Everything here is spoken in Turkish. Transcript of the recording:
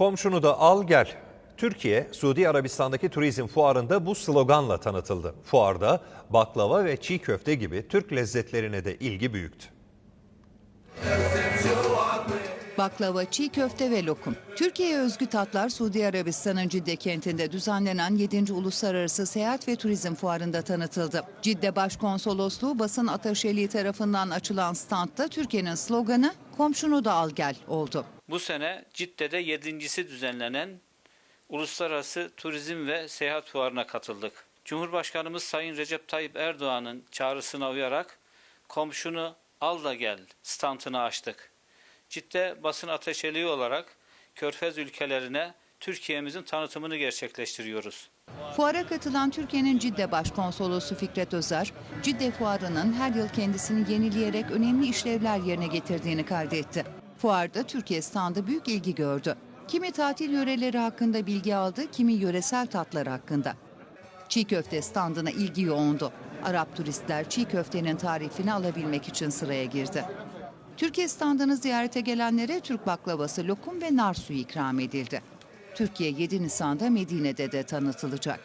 Komşunu da al gel. Türkiye, Suudi Arabistan'daki turizm fuarında bu sloganla tanıtıldı. Fuarda baklava ve çiğ köfte gibi Türk lezzetlerine de ilgi büyüktü. Baklava, çiğ köfte ve lokum. Türkiye'ye özgü tatlar Suudi Arabistan'ın Cidde kentinde düzenlenen 7. Uluslararası Seyahat ve Turizm Fuarı'nda tanıtıldı. Cidde Başkonsolosluğu basın ataşeliği tarafından açılan standta Türkiye'nin sloganı komşunu da al gel oldu. Bu sene Cidde'de yedincisi düzenlenen Uluslararası Turizm ve Seyahat Fuarı'na katıldık. Cumhurbaşkanımız Sayın Recep Tayyip Erdoğan'ın çağrısına uyarak komşunu al da gel standını açtık. Cidde basın ateşeliği olarak Körfez ülkelerine Türkiye'mizin tanıtımını gerçekleştiriyoruz. Fuara katılan Türkiye'nin Cidde Başkonsolosu Fikret Özer, Cidde Fuarı'nın her yıl kendisini yenileyerek önemli işlevler yerine getirdiğini kaydetti. Fuarda Türkiye standı büyük ilgi gördü. Kimi tatil yöreleri hakkında bilgi aldı, kimi yöresel tatlar hakkında. Çiğ köfte standına ilgi yoğundu. Arap turistler çiğ köftenin tarifini alabilmek için sıraya girdi. Türkiye standını ziyarete gelenlere Türk baklavası, lokum ve nar suyu ikram edildi. Türkiye 7 Nisan'da Medine'de de tanıtılacak.